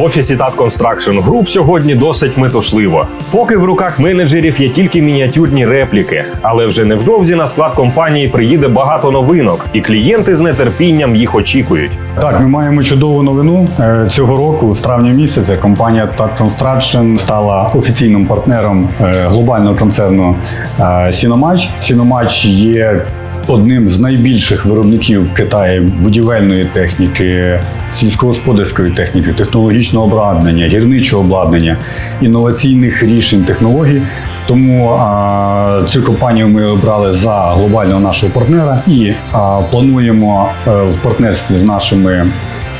Офісі Tat Construction Group сьогодні досить метушливо. Поки в руках менеджерів є тільки мініатюрні репліки, але вже невдовзі на склад компанії приїде багато новинок, і клієнти з нетерпінням їх очікують. Так, ми маємо чудову новину. Е, Цього року, з травня місяця, компанія Tat Construction стала офіційним партнером е, глобального концерну е, Sinomatch. Sinomatch є одним з найбільших виробників в Китаї будівельної техніки, сільськогосподарської техніки, технологічного обладнання, гірничого обладнання, інноваційних рішень технологій. Тому а, цю компанію ми обрали за глобального нашого партнера і а, плануємо е, в партнерстві з нашими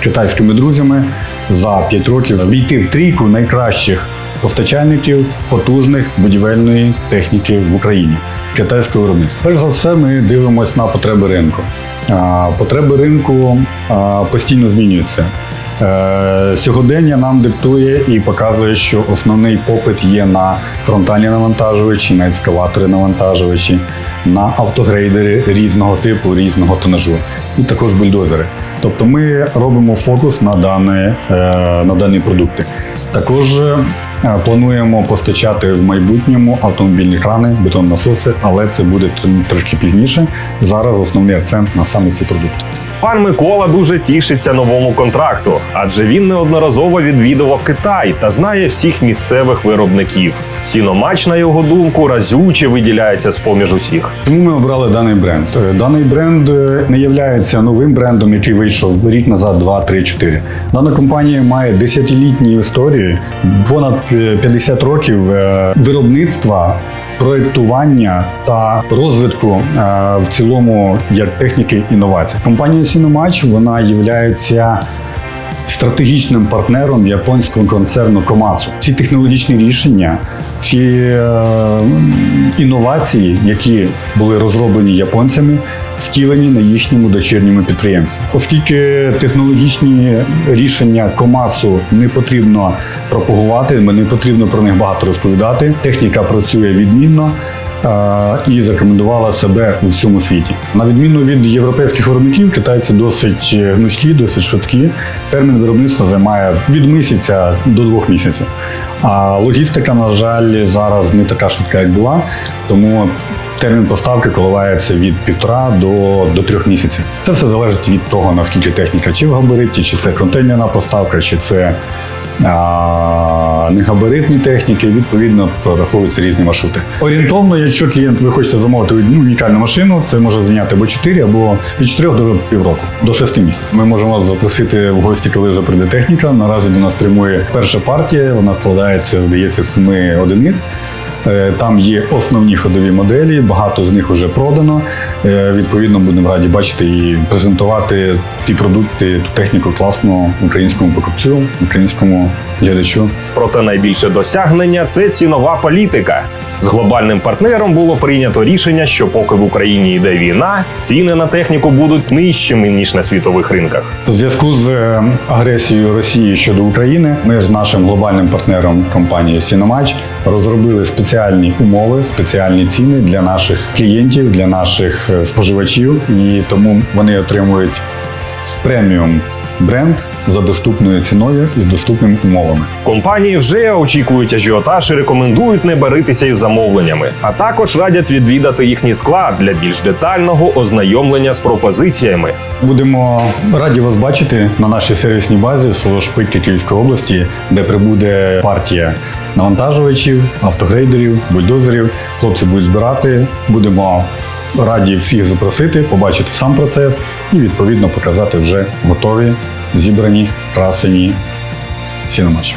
китайськими друзями за 5 років війти в трійку найкращих постачальників потужних будівельної техніки в Україні китайського виробництва. Перш за все, ми дивимося на потреби ринку. Потреби ринку постійно змінюються. Е, Сьогодення нам диктує і показує, що основний попит є на фронтальні навантажувачі, на ескаватори навантажувачі, на автогрейдери різного типу, різного тонажу, і також бульдозери. Тобто ми робимо фокус на дані, е, на дані продукти. Також плануємо постачати в майбутньому автомобільні крани, бетон-насоси, але це буде тр- трошки пізніше. Зараз основний акцент на саме ці продукти. Пан Микола дуже тішиться новому контракту, адже він неодноразово відвідував Китай та знає всіх місцевих виробників. Сіномач, на його думку, разюче виділяється з поміж усіх. Чому ми обрали даний бренд? Е, Даний бренд е, не є новим брендом, який вийшов рік назад, 2, 3, 4. Дана компанія має десятилітню історію, понад е, 50 років е, виробництва. Проєктування та розвитку е, в цілому як техніки інновацій. Компанія Сіномач вона є стратегічним партнером японського концерну Комацу. Ці технологічні рішення, ці е, інновації, які були розроблені японцями, втілені на їхньому дочірньому підприємстві. Оскільки технологічні рішення Komatsu не потрібно пропагувати, не потрібно про них багато розповідати. Техніка працює відмінно е, і зарекомендувала себе у всьому світі. На відміну від європейських виробників, китайці досить гнучкі, досить швидкі. Термін виробництва займає від місяця до двох місяців. А логістика, на жаль, зараз не така швидка, як була, тому термін поставки коливається від півтора до, до трьох місяців. Це все залежить від того, наскільки техніка чи в габариті, чи це контейнерна поставка, чи це а, негабаритні техніки, відповідно прораховуються різні маршрути. Орієнтовно, якщо клієнт ви хочете замовити ну, унікальну машину, це може зайняти або 4, або від 4 до півроку, до 6 місяців. Ми можемо запросити в гості, коли вже прийде техніка. Наразі до нас прямує перша партія, вона складається, здається, з 7 одиниць. Е, Там є основні ходові моделі, багато з них вже продано. Е, Відповідно, будемо раді бачити і презентувати ті продукти, ту техніку класно українському покупцю, українському глядачу. Проте найбільше досягнення це цінова політика. З глобальним партнером було прийнято рішення, що поки в Україні йде війна, ціни на техніку будуть нижчими ніж на світових ринках. У зв'язку з е, агресією Росії щодо України, ми з нашим глобальним партнером компанією Sinomatch розробили спеціальні умови, спеціальні ціни для наших клієнтів, для наших е, споживачів, і тому вони отримують преміум бренд за доступною ціною і з доступними умовами. Компанії вже очікують ажіотаж і рекомендують не баритися із замовленнями, а також радять відвідати їхній склад для більш детального ознайомлення з пропозиціями. Будемо раді вас бачити на нашій сервісній базі село Шпики Київської області, де прибуде партія навантажувачів, автогрейдерів, бульдозерів. Хлопці будуть збирати. Будемо раді всіх запросити, побачити сам процес і відповідно показати вже готові, зібрані, красені сіномачі.